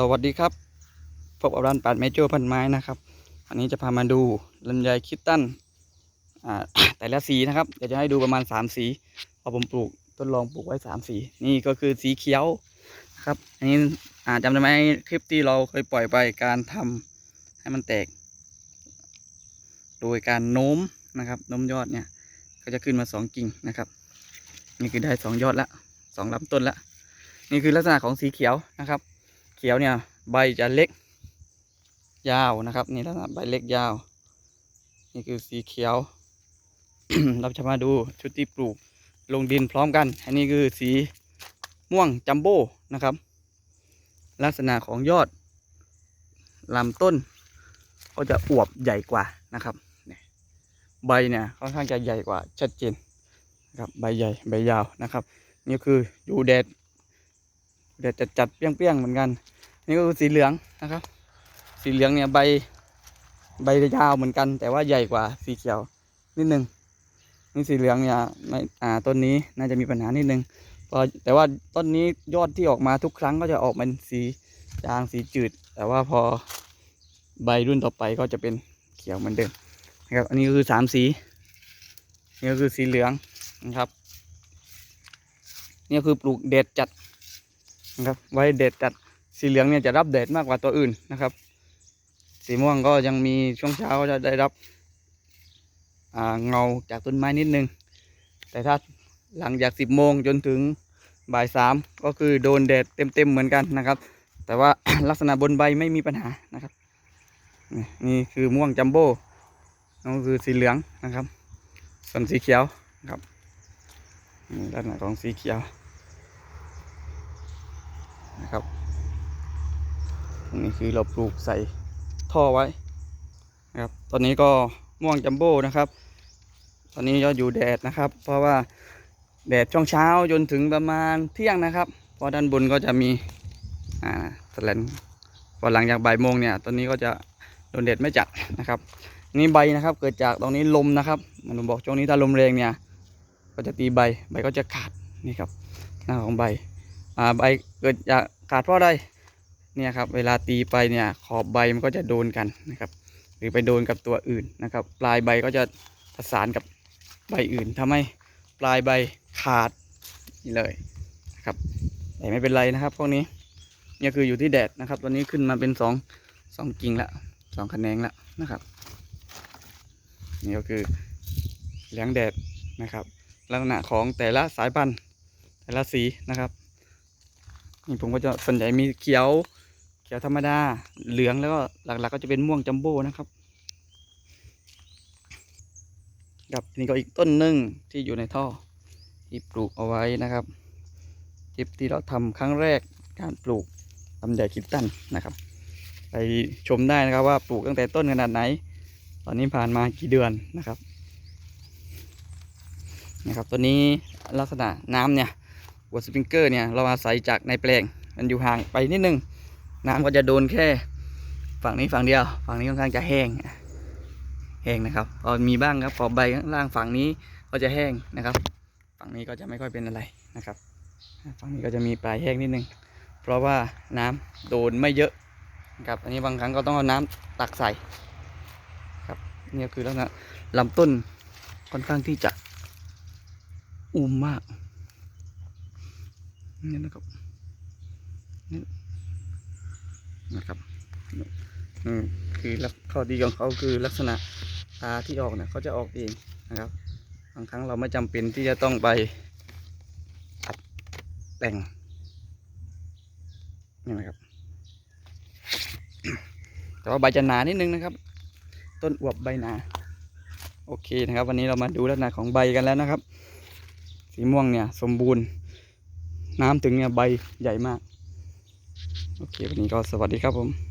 สวัสดีครับ พบกับร้านปัดเมโจพันไม้นะครับวันนี้จะพามาดูลำไยคิดตันอ่าแต่ละสีนะครับเดี๋ยวจะให้ดูประมาณ 3 สีพอผมปลูกทดลองปลูกไว้ 3 สี นี่ก็คือสีเขียวครับอันนี้อ่าจำได้ไหมคลิปที่เราเคยปล่อยไปการทำให้มันแตก โดยการโน้มนะครับโน้มยอดเนี่ยก็จะขึ้นมา 2 กิ่งนะครับ นี่คือได้ 2 ยอดละสองลำต้นละนี่คือลักษณะของสีเขียวนะครับ เขียวเนี่ยใบจะเล็ก ยาวนะครับ นี่ลักษณะใบเล็กยาว นี่คือสีเขียว เราจะมาดูชุดที่ปลูกลงดินพร้อมกัน อันนี้คือสีม่วงจัมโบ้นะครับ ลักษณะของยอดลำต้นก็จะอวบใหญ่กว่านะครับเนี่ยใบเนี่ยค่อนข้างจะใหญ่กว่าชัดเจนนะครับใบใหญ่ใบยาวนะครับ นี่คืออยู่แดด เดี๋ยวจะจัดเปรี้ยงๆเหมือนกัน นี่ก็คือสีเหลืองนะครับ สีเหลืองเนี่ยใบใบยาวเหมือนกัน แต่ว่าใหญ่กว่าสีเขียวนิดนึงนี่สีเหลืองเนี่ยไม่อ่าต้นนี้น่าจะมีปัญหานิดนึงพราะแต่ว่าต้นนี้ยอดที่ออกมาทุกครั้งก็จะออกเป็นสีจางสีจืด แต่ว่าพอใบรุ่นต่อไปก็จะเป็นเขียวเหมือนเดิมนะครับ อันนี้ก็คือสามสีนี่ก็คือสีเหลืองนะครับ นี่ก็คือปลูกเด็ดจัด นะครับไว้เด็ดจัดสีเหลืองเนี่ยจะรับแดดมากกว่าตัวอื่นนะครับ สีม่วงก็ยังมีช่วงเช้าจะได้รับเงาจากต้นไม้นิดนึง แต่ถ้าหลังจากสิบโมงจนถึงบ่ายสามก็คือโดนแดดเต็มๆเหมือนกันนะครับ แต่ว่าลักษณะบนใบไม่มีปัญหานะครับ นี่คือม่วงจัมโบ้นั่นก็คือสีเหลืองนะครับ ส่วนสีเขียวครับนี่ลักษณะของสีเขียว นะครับตรงนี้คือเราปลูกใส่ท่อไว้นะครับ ตอนนี้ก็ม่วงจัมโบ้นะครับ ตอนนี้ยออยู่แดดนะครับ เพราะว่าแดดช่วงเช้าจนถึงประมาณเที่ยงนะครับพราะด้านบนก็จะมีอ่าสลนพอหลังจากบ่ายโมงเนี่ย ตอนนี้ก็จะโดนแดดไม่จัดนะครับ นี่ใบนะครับ เกิดจากตรงนี้ลมนะครับมันบอกช่วงนี้ถ้าลมแรงเนี่ย ก็จะตีใบ ใบก็จะขาดนี่ครับหน้าของใบอ่าใบเกิดจาก ขาดเพราะอะไรเนี่ยครับเวลาตีไปเนี่ยขอบใบมันก็จะโดนกันนะครับ หรือไปโดนกับตัวอื่นนะครับ ปลายใบก็จะประสานกับใบอื่นทำให้ปลายใบขาดนี่เลยนะครับแต่ไม่เป็นไรนะครับพวกนี้เนี่ยคืออยู่ที่แดดนะครับ ตอนนี้ขึ้นมาเป็นสองสองกิ่งละสองแขนงละนะครับนี่ก็คือเลี้ยงแดดนะครับ ลักษณะของแต่ละสายพันธุ์แต่ละสีนะครับ นี่ผมก็จะส่วนใหญ่มีเขียวเขียวธรรมดาเหลืองแล้วก็หลักๆก็จะเป็นม่วงจัมโบ้นะครับกับนี่ก็อีกต้นหนึ่งที่อยู่ในท่อที่ปลูกเอาไว้นะครับคลิปที่เราทำครั้งแรกการปลูกลำไยคิดตันนะครับ ไปชมได้นะครับว่าปลูกตั้งแต่ต้นขนาดไหน ตอนนี้ผ่านมากี่เดือนนะครับนะครับตัวนี้ลักษณะน้ำเนี่ย หัวสปริงเกอร์เนี่ยเราอาศัยจากในแปลงมันอยู่ห่างไปนิดนึง น้ำก็จะโดนแค่ฝั่งนี้ฝั่งเดียว ฝั่งนี้ค่อนข้างจะแห้งแห้งนะครับพอมีบ้างครับพอใบข้างล่างฝั่งนี้ก็จะแห้งนะครับ ฝั่งนี้ก็จะไม่ค่อยเป็นอะไรนะครับ ฝั่งนี้ก็จะมีปลายแห้งนิดนึง เพราะว่าน้ำโดนไม่เยอะนะครับอันนี้บางครั้งก็ต้องเอาน้ำตักใส่ครับนี่ก็คือลักษณะลำต้นค่อนข้างที่จะอุ้มมาก นี่นะครับนี่นะครับอืมคือลักข้อดีของเขาคือลักษณะตาที่ออกเนี่ยเขาจะออกเองนะครับบางครั้งเราไม่จำเป็นที่จะต้องไปตัดแต่งนี่นะครับแต่ว่าใบจะหนานิดนึงนะครับ ต้นอวบใบหนา โอเคนะครับ วันนี้เรามาดูลักษณะของใบกันแล้วนะครับ สีม่วงเนี่ยสมบูรณ์ น้ำถึงเนี่ยใบใหญ่มาก โอเค วันนี้ก็สวัสดีครับผม